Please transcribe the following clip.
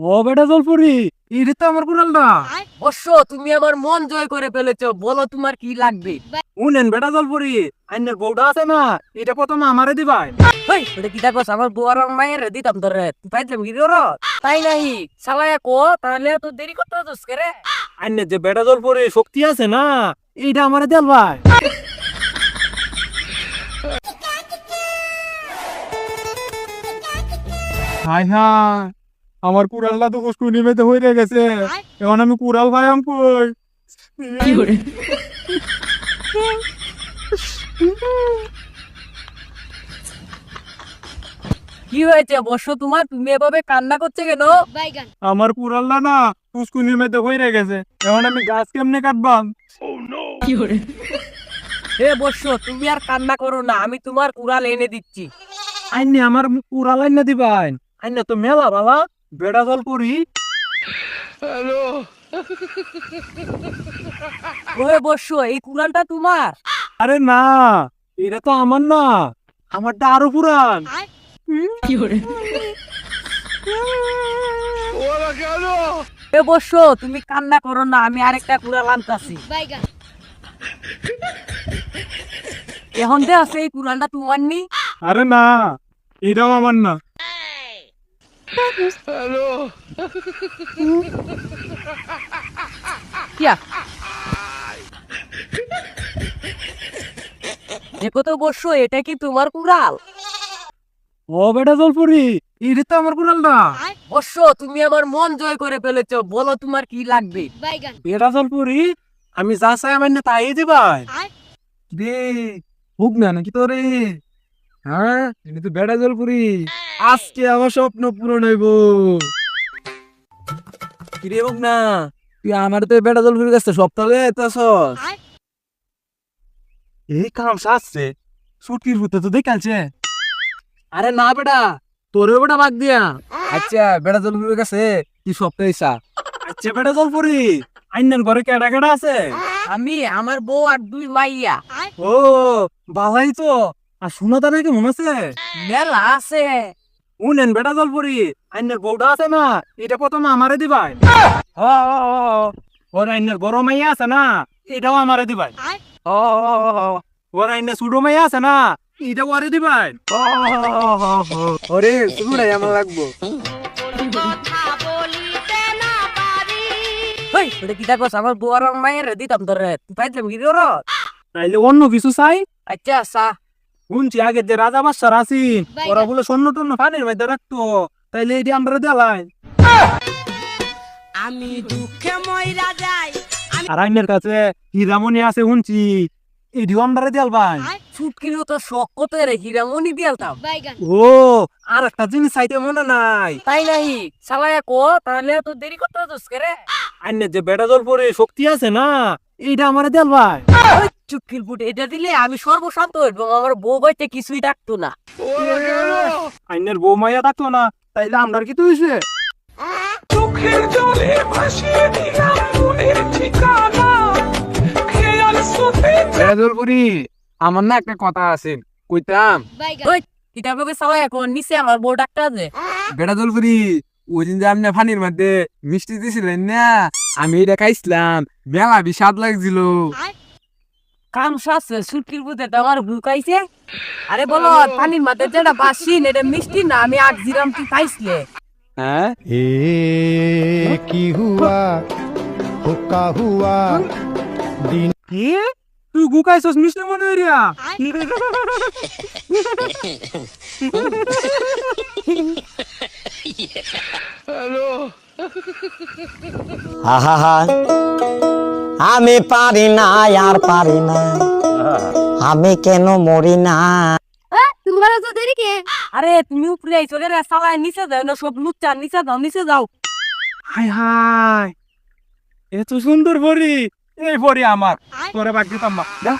ও বেটা জলপুরি এটা তো আমার কুড়ালটা অবশ্য তুমি আমার মন জয় করে ফেলেছো বলো তোমার কি লাগবে? উনেন বেটা জলপুরি আইনের বউটা আছে না এটা প্রথম আমারে দিবাই। হেই ওটা কি দেখো আমার বুয়ার মায়ের দিতাম তোরে। তুই কি নাই সালায়া কো তাহলে তো দেরি করতে হতোস রে? আইনের যে বেটা জলপুরি শক্তি আছে না এইটা আমারে দেল ভাই। হাই হাই। আমার কুড়ালটা তো কুসকুনি মেতে হয়ে গেছে। এখন আমি কুড়াল ভাই আম কই? কি হয়েছে? অবশ্য তোমার তুমি এভাবে কান্না করছে কেন? আমার কুড়ালটা না কুসকুনি মেতে হয়ে গেছে। এখন আমি গাছ কেমনে কাটবাম? হে বর্ষ তুমি আর কান্না করো না আমি তোমার কুড়াল এনে দিচ্ছি। আইনে আমার কুড়াল আইনে দিবাই। আইনে তো মেলা বাবা। বেড়া জলপুরি ওহে বর্ষ এই কুড়ালটা তোমার? আরে না এটা তো আমার না আমারটা আরও পুরান। হে বর্ষ তুমি কান্না করো না আমি আরেকটা কুড়াল আনতাছি। এখন দে আছে এই কুড়ালটা তোমার নি? আরে না এটাও আমার না। কিয়া দেখো তো এটা কি তোমার কুড়াল? ও বেটা জলপুরি এটা তো আমার কুড়ালটা বর্ষ তুমি আমার মন জয় করে ফেলেছো বলো তোমার কি লাগবে? বেটা জলপুরি আমি যা চাই আমার না তাই দিবাই। রে হুক না নাকি তো রে হ্যাঁ এটা তো বেটা জলপুরি। আজকে আমার স্বপ্ন পূরণ হইব। কিরে হোক না তুই আমার তো বেটা কাছে সপ্তাহে এতাছস এই কাম সাজছে সুটকির ভূতে তো দেখালছে আরে না বেটা তোরে বেটা বাগ দিয়া। আচ্ছা বেটা জলপুরির কাছে কি সপ্তাহে আচ্ছা বেটা জলপুরি আইনার ঘরে কেডা কেডা আছে? আমি আমার বউ আর দুই মাইয়া। ও বালাই তো। আর শোনা তা নাকি মনে আছে? মেলা আছে। উনেন বেটা জলপুরি আইনের বউটা আছে না এটা প্রথম আমারে দিবাই হ। ওর আইনের বড় মাইয়া আছে না এটাও আমারে দিবাই। ওর আইনের ছোট মাইয়া আছে না এটাও আরে দিবাই হ, হ, হ, হ, হ। ওরে শুনুটাই আমার লাগবো আমার বউ আর মায়ের দিতাম তোরে তুই পাইছিলাম কি তাইলে অন্য কিছু চাই আচ্ছা শুনছি আগে যে রাজা বাদশার আছেন ওরা বলে স্বর্ণ টন্য পানির মধ্যে রাখতো। তাইলে এটি আমরা দেলাই। আমি দুঃখে ময়রা যাই আর আইনের কাছে হীরামণি আছে শুনছি এটিও আমরা দেয়াল ভাই ছুটকিরও তো শখ কত রে হিরামনি দিয়ালতাম ও আর একটা জিনিস চাইতে মনে নাই। তাই নাই সালায়া কো তাহলে তো দেরি করতে কে রে? আইনের যে বেটা জল পরে শক্তি আছে না এইটা আমার দেয়াল ভাই চুটকির ফুট এটা দিলে আমি সর্বশান্ত হইব আমার বউ বাইতে কিছুই ডাকতো না। আইনের বউ মাইয়া থাকতো না তাইলে আমরা কি তুইছে জলপুরি আমার না একটা কথা আছে কইতাম। কিতাব লোকে কো নিচে আমার বউ আছে। বেটা জলপুরি ওই দিন যে আপনি পানির মধ্যে মিষ্টি দিছিলেন না আমি এটা খাইছিলাম মেলা বিষাদ লাগছিল। কাম ভুকাইছে। মিষ্টি না? আমি খাইছিলে হ্যাঁ? এ কি তুই মিষ্টি মনে আহা হা আমি পারি না আর পারি না। আমি কেন মরি না? তোমার তো দেরি কে? আরে তুমি উপরে আইছো রে সালায় নিচে যাও না সব লুচ্চা নিচে যাও নিচে যাও। হাই হাই। এত সুন্দর পরি এই পরি আমার। তোরে যা